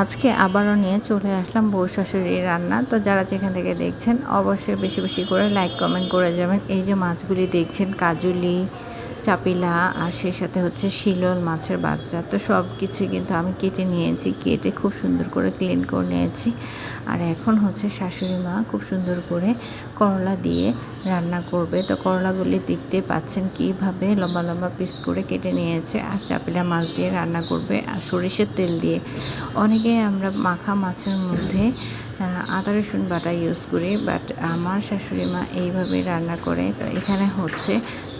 আজকে আবারও নিয়ে চলে আসলাম বউ শাশুড়ির রান্না। তো যারা যেখান থেকে দেখছেন, অবশ্যই বেশি বেশি করে লাইক কমেন্ট করে যাবেন। এই যে মাছগুলি দেখছেন, কাজুলি চাপিলা আর সেই সাথে হচ্ছে শিলল মাছের বাচ্চা। তো সব কিছুই কিন্তু আমি কেটে নিয়েছি, কেটে খুব সুন্দর করে ক্লিন করে নিয়েছি। আর এখন হচ্ছে শাশুড়ি মা খুব সুন্দর করে করলা দিয়ে রান্না করবে। তো করলাগুলি দেখতে পাচ্ছেন কীভাবে লম্বা লম্বা পিস করে কেটে নিয়েছে। আর চাপিলা মাছ দিয়ে রান্না করবে আর সরিষার তেল দিয়ে। অনেকে আমরা মাখা মাছের মধ্যে আদা রসুন বাটা ইউজ করি বাট আমার শাশুড়ি মা এইভাবে রান্না করে। তো এখানে হচ্ছে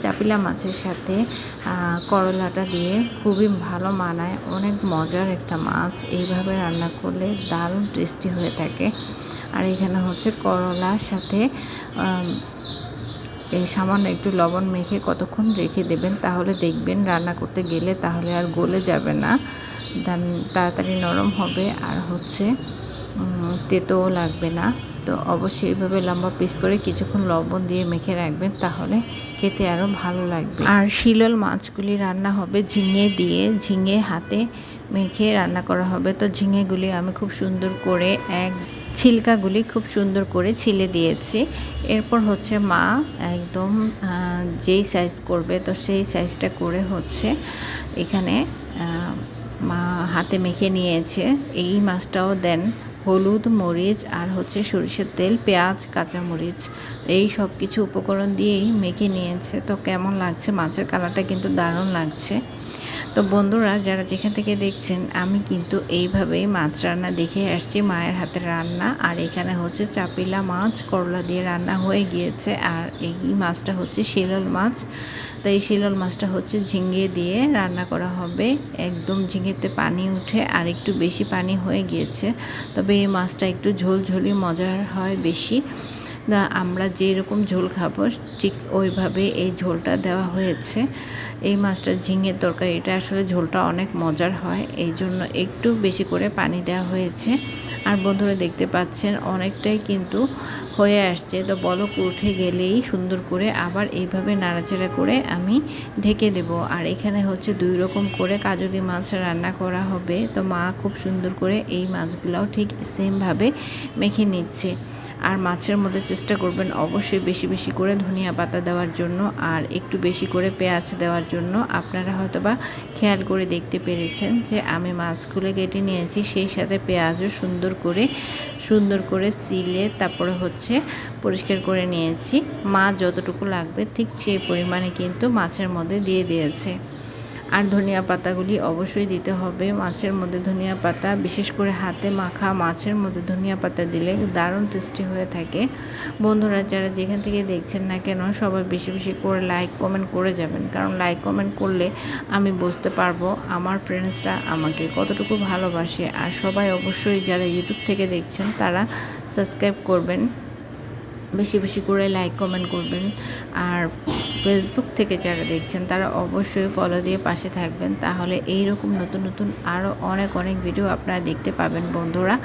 চাপিলা মাছের সাথে করলাটা দিয়ে খুবই ভালো মানায়। অনেক মজার একটা মাছ। এইভাবে রান্না করলে দারুণ টেস্টি হয়ে থাকে। আর এখানে হচ্ছে করলার সাথে এই সামান্য একটু লবণ মেখে কতক্ষণ রেখে দেবেন, তাহলে দেখবেন রান্না করতে গেলে তাহলে আর গলে যাবে না। তাড়াতাড়ি নরম হবে। আর হচ্ছে তেতোও লাগবে না। তো অবশ্যই এইভাবে লম্বা পিস করে কিছুক্ষণ লবণ দিয়ে মেখে রাখবেন, তাহলে খেতে আরও ভালো লাগবে। আর শিলল মাছগুলি রান্না হবে ঝিঙে দিয়ে। ঝিঙে হাতে মেখে রান্না করা হবে। তো ঝিঙেগুলি আমি খুব সুন্দর করে এক ছিলকাগুলি খুব সুন্দর করে ছিলে দিয়েছি। এরপর হচ্ছে মা একদম যেই সাইজ করবে, তো সেই সাইজটা করে হচ্ছে এখানে মা হাতে মেখে নিয়েছে। এই মাছটাও দেন হলুদ, মরিচ আর হচ্ছে সরিষার তেল, পেঁয়াজ কাঁচামরিচ এই সব কিছু উপকরণ দিয়েই মেখে নিয়েছে। তো কেমন লাগছে? মাছের কালারটা কিন্তু দারুণ লাগছে। তো বন্ধুরা, যারা যেখান থেকে দেখছেন, আমি কিন্তু এইভাবেই মাছ রান্না দেখে আসছি, মায়ের হাতের রান্না। আর এখানে হচ্ছে চাপিলা মাছ, করলা দিয়ে রান্না হয়ে গিয়েছে। আর এই মাছটা হচ্ছে শিলল মাছ। তো এই শিলল মাছটা হচ্ছে ঝিঙ্গে দিয়ে রান্না করা হবে। একদম ঝিঙেতে পানি উঠে আর একটু বেশি পানি হয়ে গিয়েছে। তবে এই মাছটা একটু ঝোলঝোলি মজার হয় বেশি। আমরা যেরকম ঝোল খাব, ঠিক ওইভাবে এই ঝোলটা দেওয়া হয়েছে। এই মাছটা ঝিঙের তরকারি, এটা আসলে ঝোলটা অনেক মজার হয়, এই জন্য একটু বেশি করে পানি দেওয়া হয়েছে। আর বন্ধুরা দেখতে পাচ্ছেন, অনেকটাই কিন্তু হয়ে আসছে। তো বলক উঠে গেলেই সুন্দর করে আবার এইভাবে নাড়াচাড়া করে আমি ঢেকে দেব। আর এখানে হচ্ছে দুই রকম করে কাজুলি মাছ রান্না করা হবে। তো মা খুব সুন্দর করে এই মাছগুলোও ঠিক সেমভাবে মেখে নিচ্ছে। আর মাছের মধ্যে চেষ্টা করবেন অবশ্যই বেশি বেশি করে ধনিয়া পাতা দেওয়ার জন্য আর একটু বেশি করে পেঁয়াজ দেওয়ার জন্য। আপনারা হয়তো বা খেয়াল করে দেখতে পেরেছেন যে আমি মাছগুলো কেটে নিয়েছি, সেই সাথে পেঁয়াজও সুন্দর করে সুন্দর করে সিলে তারপরে হচ্ছে পরিষ্কার করে নিয়েছি। মা যতটুকু লাগবে ঠিক সেই পরিমাণে কিন্তু মাছের মধ্যে দিয়ে দিয়েছে। আর ধনিয়া পাতাগুলি অবশ্যই দিতে হবে। মাছের মধ্যে ধনিয়া পাতা, বিশেষ করে হাতে মাখা মাছের মধ্যে ধনিয়া পাতা দিলে দারুণ টেস্টি হয়ে থাকে। বন্ধুরা, যারা যেখান থেকে দেখছেন না কেন, সবাই বেশি বেশি করে লাইক কমেন্ট করে যাবেন। কারণ লাইক কমেন্ট করলে আমি বুঝতে পারব আমার ফ্রেন্ডসরা আমাকে কতটুকু ভালোবাসে। আর সবাই অবশ্যই যারা ইউটিউব থেকে দেখছেন, তারা সাবস্ক্রাইব করবেন। বেশি বেশি করে লাইক কমেন্ট করবেন। আর ফেসবুক থেকে যারা দেখছেন, তারা অবশ্যই ফলো দিয়ে পাশে থাকবেন। তাহলে এই রকম নতুন নতুন আরও অনেক অনেক ভিডিও আপনারা দেখতে পাবেন বন্ধুরা।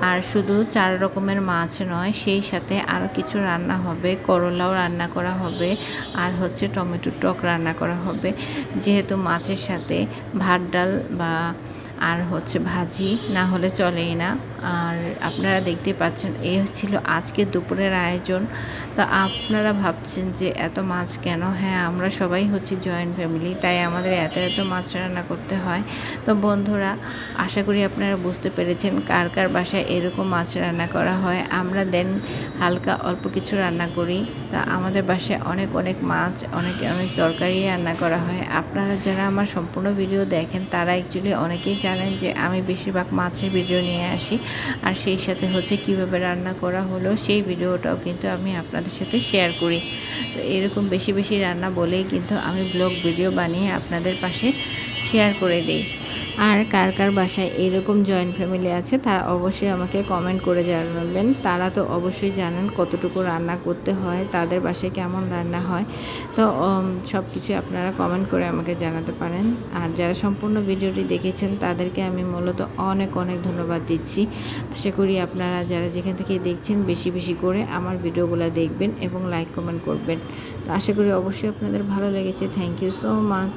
আর শুধু চার রকমের মাছ নয়, সেই সাথে আরও কিছু রান্না হবে। করলাও রান্না করা হবে। আর হচ্ছে টমেটো টক রান্না করা হবে। যেহেতু মাছের সাথে ভাত, ডাল বা আর হচ্ছে ভাজি, না হলে চলেই না। আর আপনারা দেখতে পাচ্ছেন, এ ছিল আজকে দুপুরের আয়োজন। তো আপনারা ভাবছেন যে এত মাছ কেন? হ্যাঁ আমরা সবাই হচ্ছে জয়েন্ট ফ্যামিলি তাই আমাদের এত এত মাছ রান্না করতে হয়। তো বন্ধুরা, আশা করি আপনারা বুঝতে পেরেছেন কার কার বাসায় এরকম মাছ রান্না করা হয়। আমরা দেন হালকা অল্প কিছু রান্না করি। তা আমাদের বাসায় অনেক অনেক মাছ, অনেক অনেক তরকারি রান্না করা হয়। আপনারা যারা আমার সম্পূর্ণ ভিডিও দেখেন, তারা অ্যাকচুয়ালি অনেকেই জানেন যে আমি বেশিরভাগ মাছের ভিডিও নিয়ে আসি। আর সেই সাথে হচ্ছে কীভাবে রান্না করা হলো, সেই ভিডিওটাও কিন্তু আমি আপনাদের সাথে শেয়ার করি। তো এরকম বেশি বেশি রান্না বলেই কিন্তু আমি ব্লগ ভিডিও বানিয়ে আপনাদের পাশে শেয়ার করে দিই। আর কার কার বাসায় এরকম জয়েন্ট ফ্যামিলি আছে, তারা অবশ্যই আমাকে কমেন্ট করে জানাবেন। তারা তো অবশ্যই জানেন কতটুকু রান্না করতে হয়, তাদের বাসায় কেমন রান্না হয়। তো সব কিছু আপনারা কমেন্ট করে আমাকে জানাতে পারেন। আর যারা সম্পূর্ণ ভিডিওটি দেখেছেন, তাদেরকে আমি মূলত অনেক অনেক ধন্যবাদ দিচ্ছি। আশা করি আপনারা যারা যেখান থেকে দেখছেন, বেশি বেশি করে আমার ভিডিওগুলো দেখবেন এবং লাইক কমেন্ট করবেন। তো আশা করি অবশ্যই আপনাদের ভালো লেগেছে। Thank you so much